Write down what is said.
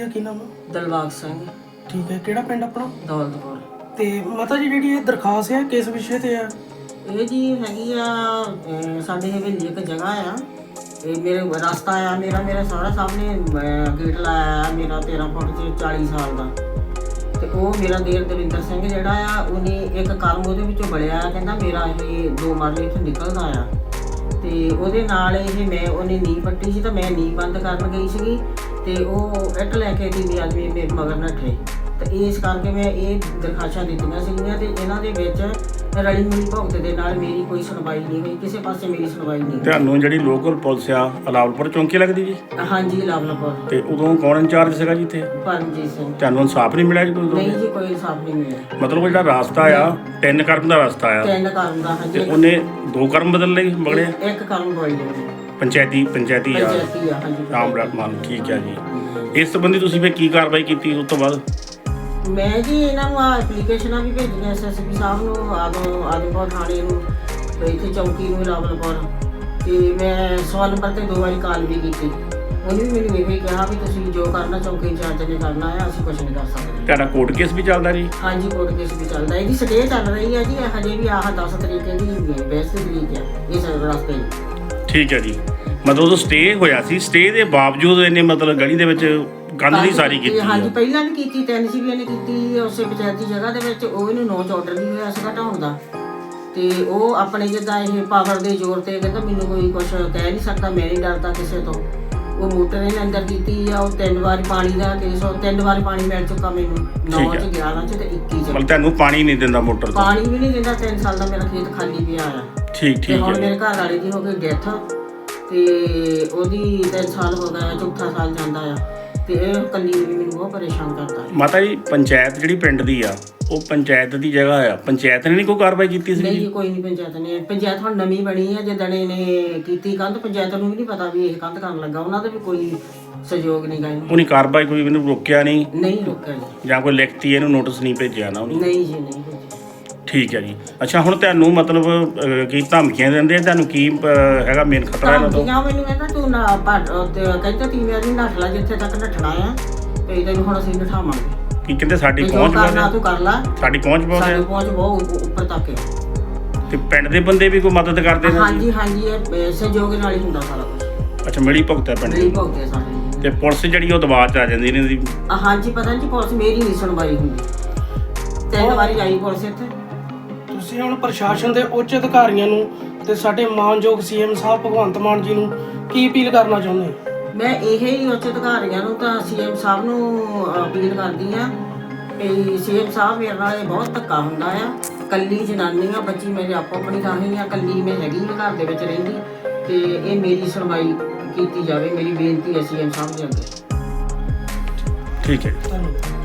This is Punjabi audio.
ਦਾ ਕੀ ਨਾਮ ਆ? ਦਲਬਾਗ ਸਿੰਘ। ਠੀਕ ਹੈ ਕਿਹੜਾ ਪਿੰਡ ਆਪਣਾ? ਦੌਲਤਪੁਰ। ਤੇ ਮਾਤਾ ਜੀ ਜਿਹੜੀ ਇਹ ਦਰਖਾਸਤ ਹੈ ਕਿਸ ਵਿਸ਼ੇ ਤੇ ਆ? ਇਹ ਜੀ ਹੈਗੀ ਆ ਅਹ ਸਾਡੇ ਹਵੇਲੀ ਇੱਕ ਜਗ੍ਹਾ ਆ। ਇਹ ਮੇਰੇ ਰਸਤਾ ਆ ਮੇਰਾ ਮੇਰਾ ਸਾਰਾ ਸਾਹਮਣੇ ਗੇਟ ਲਾਇਆ ਆ ਮੇਰਾ 13 ਫੁੱਟ ਚ 40 ਸਾਲ ਦਾ। ਤੇ ਉਹ ਮੇਰਾ ਦੇਰ ਦਵਿੰਦਰ ਸਿੰਘ ਜਿਹੜਾ ਆ ਉਹਨੇ ਇੱਕ ਕਰਮ ਉਹਦੇ ਵਿੱਚੋਂ ਬੜਿਆ ਕਹਿੰਦਾ ਮੇਰਾ ਇਹ ਦੋ ਮਰਲੇ ਇੱਥੋਂ ਨਿਕਲਦਾ ਆ। ਤੇ ਉਹਦੇ ਨਾਲ ਇਹ ਮੈਂ ਉਹਨੇ ਨੀ ਪੱਟੀ ਸੀ ਤਾਂ ਮੈਂ ਨੀ ਬੰਦ ਕਰਨ ਗਈ ਸੀਗੀ। ਤੇ ਉਹ ਇੱਟ ਲੈ ਕੇ ਦੀ ਆਦਮੀ ਮੇਰੇ ਮਗਰ ਨੱਠੇ ਤੇ ਇਸ ਕਰਕੇ ਮੈਂ ਇਹ ਦਰਖਾਸ਼ਾਂ ਦਿੱਤੀਆਂ ਸੀਗੀਆਂ ਤੇ ਇਹਨਾਂ ਦੇ ਵਿੱਚ ਰਲੀ ਮਿਲੀ ਭੁਗਤ ਦੇ ਨਾਲ ਮੇਰੀ ਕੋਈ ਸੁਣਵਾਈ ਨਹੀਂ ਹੋਈ ਕਿਸੇ ਪਾਸੇ ਮੇਰੀ ਸੁਣਵਾਈ ਨਹੀਂ। ਤੁਹਾਨੂੰ ਜਿਹੜੀ ਲੋਕਲ ਪੁਲਿਸ ਆ ਅਲਾਵਲਪੁਰ ਚੌਂਕੀ ਲੱਗਦੀ ਜੀ? ਹਾਂਜੀ ਲਾਵਲਪੁਰ ਤੇ ਉਦੋਂ ਕੌਣ ਇੰਚਾਰਜ ਸੀਗਾ ਜੀ ਇੱਥੇ? ਪਰਮਜੀਤ ਸਿੰਘ ਤੁਹਾਨੂੰ ਇਨਸਾਫ ਨਹੀਂ ਮਿਲਿਆ ਜੀ ਉਦੋਂ? ਨਹੀਂ ਜੀ ਕੋਈ ਇਨਸਾਫ ਨਹੀਂ ਮਿਲਿਆ। ਮਤਲਬ ਜਿਹੜਾ ਰਾਸਤਾ ਆ ਤਿੰਨ ਕਰਮ ਦਾ ਰਸਤਾ ਆ। ਤਿੰਨ ਕਰਨ ਦਾ ਤੇ ਹਾਂਜੀ ਉਹਨੇ ਦੋ ਕਰਮ ਬਦਲ ਲਏ ਮਗੜੇ ਇੱਕ ਕਰਨ ਬੋਲ ਜੀ ਪੰਚਾਇਤੀ ਪੰਚਾਇਤੀ ਆ। ਪੰਚਾਇਤੀ ਆ ਹਾਂਜੀ ਰਾਮ ਰਤਮਾਨ ਠੀਕ ਆ ਜੀ। ਇਸ ਸੰਬੰਧੀ ਤੁਸੀਂ ਫਿਰ ਕੀ ਕਾਰਵਾਈ ਕੀਤੀ ਉਸ ਤੋਂ ਬਾਅਦ? ਮੈਂ ਜੀ ਇਹਨਾਂ ਨੂੰ ਆ ਐਪਲੀਕੇਸ਼ਨਾਂ ਵੀ ਭੇਜੀਆਂ ਐਸਐਸਪੀ ਸਾਹਿਬ ਨੂੰ ਆਦਮ ਆਦਮਪੁਰ ਥਾਣੇ ਨੂੰ ਤੇ ਇੱਥੇ ਚੌਂਕੀ ਨੂੰ ਲਾਵਲਪੁਰ ਤੇ ਮੈਂ ਸਵਾਲ ਨੰਬਰ ਤੇ ਦੋ ਵਾਰੀ ਕਾਲ ਵੀ ਕੀਤੀ। ਉਹਨੇ ਵੀ ਮੈਨੂੰ ਇਹ ਕਿਹਾ ਵੀ ਤੁਸੀਂ ਜੋ ਕਰਨਾ ਚੌਂਕੀ ਇੰਚਾਰਜ ਨੇ ਕਰਨਾ ਹੈ ਅਸੀਂ ਕੁਝ ਨਹੀਂ ਕਰ ਸਕਦੇ। ਤੁਹਾਡਾ ਕੋਰਟ ਕੇਸ ਵੀ ਚੱਲਦਾ ਜੀ? ਹਾਂਜੀ ਕੋਰਟ ਕੇਸ ਵੀ ਚੱਲਦਾ। ਇਹਦੀ ਸਟੇ ਚੱਲ ਰਹੀ ਹੈ ਜੀ ਇਹ ਹਜੇ ਵੀ ਆਹ 10 ਤਰੀਕੇ ਦੀ ਬੈਸਟ ਤਰੀਕ ਹੈ ਇਸ ਰਸਤੇ ਦੀ। ਠੀਕ ਹੈ ਜੀ। ਮਤਲਬ ਉਦੋਂ ਸਟੇ ਹੋਇਆ ਸੀ। ਸਟੇ ਦੇ ਬਾਵਜੂਦ ਇਹਨੇ ਮਤਲਬ ਗਲੀ ਦੇ ਵਿੱਚ ਗੰਦ ਨਹੀਂ ਸਾਰੀ ਕੀਤੀ ਹਾਂਜੀ ਆ। ਪਹਿਲਾਂ ਵੀ ਕੀਤੀ ਤਿੰਨ ਸੀ ਵੀ ਇਹਨੇ ਕੀਤੀ ਉਸੇ ਪੰਚਾਇਤੀ ਜਗ੍ਹਾ ਦੇ ਵਿੱਚ। ਉਹ ਇਹਨੂੰ ਨੋਚ ਆਰਡਰ ਨਹੀਂ ਹੋਇਆ ਸੀਗਾ ਢਾਉਣ ਦਾ। ਤੇ ਉਹ ਆਪਣੇ ਜਿੱਦਾਂ ਇਹ ਪਾਵਰ ਦੇ ਜ਼ੋਰ ਤੇ ਕਹਿੰਦਾ ਮੈਨੂੰ ਕੋਈ ਕੁਝ ਕਹਿ ਨਹੀਂ ਸਕਦਾ ਮੈਂ ਨਹੀਂ ਡਰਦਾ ਕਿਸੇ ਤੋਂ। ਉਹ ਮੋਟਰ ਇਹਨੇ ਅੰਦਰ ਕੀਤੀ ਆ ਉਹ ਤਿੰਨ ਵਾਰੀ ਪਾਣੀ ਦਾ ਕੇਸ ਉਹ ਤਿੰਨ ਵਾਰੀ ਪਾਣੀ ਮਿਲ ਚੁੱਕਾ ਮੈਨੂੰ। 9 ਠੀਕ ਹੈ। ਚ 11 ਚ ਤੇ 21 ਚ। ਮਤਲਬ ਤੁਹਾਨੂੰ ਪਾਣੀ ਨਹੀਂ ਦਿੰਦਾ ਮੋਟਰ ਤੋਂ? ਪਾਣੀ ਵੀ ਨਹੀਂ ਦਿੰਦਾ 3 ਸਾਲ ਦਾ ਮੇਰਾ ਖੇਤ ਖਾਲੀ ਪਿਆ ਆ। ਠੀਕ ਠੀਕ ਹੁਣ ਹੈ। ਮੇਰੇ ਘਰ ਵਾਲੇ ਦੀ ਹੋ ਗਈ ਡੈਥ ਤੇ ਉਹਦੀ 3 ਸਾਲ ਹੋ ਗਿਆ ਚੌਥਾ ਸਾਲ ਜਾਂਦਾ ਆ ਤੇ ਇਹ ਕੱਲੀ ਵੀ ਮੈਨੂੰ ਬਹੁਤ ਪਰੇਸ਼ਾਨ ਕਰਦਾ ਹੈ ਮਾਤਾ ਜੀ ਪੰਚਾਇਤ ਜਿਹੜੀ ਪਿੰਡ ਦੀ ਆ ਉਹ ਪੰਚਾਇਤ ਦੀ ਜਗ੍ਹਾ ਆ। ਪੰਚਾਇਤ ਨੇ ਨਹੀਂ ਕੋਈ ਕਾਰਵਾਈ ਕੀਤੀ ਸੀ ਨਹੀਂ ਜੀ ਜੀ, ਕੋਈ ਨਹੀਂ ਪੰਚਾਇਤ ਨੇ। ਪੰਚਾਇਤ ਹੁਣ ਨਵੀਂ ਬਣੀ ਹੈ ਜਿੱਦਣ ਨੇ ਕੀਤੀ ਕੰਧ ਪੰਚਾਇਤ ਨੂੰ ਵੀ ਨਹੀਂ ਪਤਾ ਵੀ ਇਹ ਕੰਧ ਕਰਨ ਲੱਗਾ। ਉਹਨਾਂ ਦਾ ਵੀ ਕੋਈ ਸਹਿਯੋਗ ਨਹੀਂ ਗਾ ਇਹਨੂੰ। ਉਹਨੇ ਕਾਰਵਾਈ ਕੋਈ ਇਹਨੂੰ ਰੋਕਿਆ ਨਹੀਂ? ਨਹੀਂ ਰੁਕਿਆ ਜੀ। ਜਾਂ ਕੋਈ ਲਿਖਤੀ ਇਹਨੂੰ ਨੋਟਿਸ ਨਹੀਂ ਭੇਜਿਆ ਨਾ ਉਹਨੇ? ਨਹੀਂ ਜੀ ਨਹੀਂ ਭੇਜਿਆ। ਠੀਕ ਹੈ ਜੀ। ਅੱਛਾ ਹੁਣ ਤੁਹਾਨੂੰ ਮਤਲਬ ਅਹ, ਕੀ ਧਮਕੀਆਂ ਦਿੰਦੇ ਆ? ਤੁਹਾਨੂੰ ਕੀ ਅਹ, ਹੈਗਾ ਮੇਨ ਖਤਰਾ ਇਹਨਾਂ ਤੋਂ? ਧਮਕੀਆਂ ਮੈਨੂੰ ਕਹਿੰਦਾ ਤੂੰ ਨਾ ਭੱਜ ਤੇ ਕਹਿੰਦਾ ਤੀ ਮੇਰੀ ਨੱਠ ਲੈ ਜਿੱਥੇ ਤੱਕ ਨੱਠਣਾ ਆ। ਤੇ ਤੈਨੂੰ ਹੁਣ ਅਸੀਂ ਨਠਾਵਾਂਗੇ ਕੀ ਕਹਿੰਦੇ ਸਾਡੀ ਤੇ ਜੋ ਪਹੁੰਚ ਬਹੁਤ ਕਰਨਾ ਹੈ। ਤੂੰ ਕਰ ਲੈ। ਸਾਡੀ ਪਹੁੰਚ ਬਹੁਤ ਸਾਡੀ ਹੈ ਪਹੁੰਚ ਬਹੁਤ ਉ- ਉੱਪਰ ਤੱਕ ਹੈ। ਤੇ ਪਿੰਡ ਦੇ ਬੰਦੇ ਵੀ ਕੋਈ ਮਦਦ ਕਰਦੇ ਨੇ? ਹਾਂਜੀ ਹਾਂਜੀ ਇਹ ਸਹਿਯੋਗ ਨਾਲ ਹੀ ਹੁੰਦਾ ਸਾਰਾ ਕੁਝ ਅੱਛਾ ਮਿਲੀ ਭੁਗਤ ਹੈ ਪਿੰਡ ਨਹੀਂ ਦੀ ਭੁਗਤੇ ਸਾਡੇ। ਤੇ ਪੁਲਿਸ ਜਿਹੜੀ ਉਹ ਦਬਾਅ ਚ ਆ ਜਾਂਦੀ ਨੇ ਦੀ? ਆ ਹਾਂਜੀ ਪਤਾ ਨਹੀਂ ਪੁਲਿਸ ਮੇਰੀ ਨਹੀਂ ਸੁਣਵਾਈ ਹੁੰਦੀ। ਤਿੰਨ ਵਾਰੀ ਆਈ ਪੁਲਿਸ ਇੱਥੇ। ਤੁਸੀਂ ਹੁਣ ਪ੍ਰਸ਼ਾਸਨ ਦੇ ਉੱਚ ਅਧਿਕਾਰੀਆਂ ਨੂੰ ਤੇ ਸਾਡੇ ਮਾਨਯੋਗ ਸੀਐਮ ਸਾਹਿਬ ਭਗਵੰਤ ਮਾਨ ਜੀ ਨੂੰ ਕੀ ਅਪੀਲ ਕਰਨਾ ਚਾਹੁੰਦੇ ਹੋ? ਮੈਂ ਇਹ ਹੀ ਉੱਚ ਅਧਿਕਾਰੀਆਂ ਨੂੰ ਤਾਂ ਸੀਐਮ ਸਾਹਿਬ ਨੂੰ ਅਪੀਲ ਕਰਦੀ ਆ ਕਿ ਸੀਐਮ ਸਾਹਿਬ ਮੇਰੇ ਨਾਲ ਇਹ ਬਹੁਤ ਧੱਕਾ ਹੁੰਦਾ ਆ। ਕੱਲੀ ਜਨਾਨੀ ਆ ਬੱਚੀ ਮੇਰੇ ਆਪੋ ਆਪਣੀ ਰਾਹੀਂ ਆ ਕੱਲੀ ਮੈਂ ਹੈਗੀ ਆ ਘਰ ਦੇ ਵਿੱਚ ਰਹਿੰਦੀ। ਤੇ ਇਹ ਮੇਰੀ ਸੁਣਵਾਈ ਕੀਤੀ ਜਾਵੇ ਮੇਰੀ ਬੇਨਤੀ ਹੈ ਸੀਐਮ ਸਾਹਿਬ ਦੇ ਅੱਗੇ। ਠੀਕ ਹੈ। ਧੰਨਵਾਦ।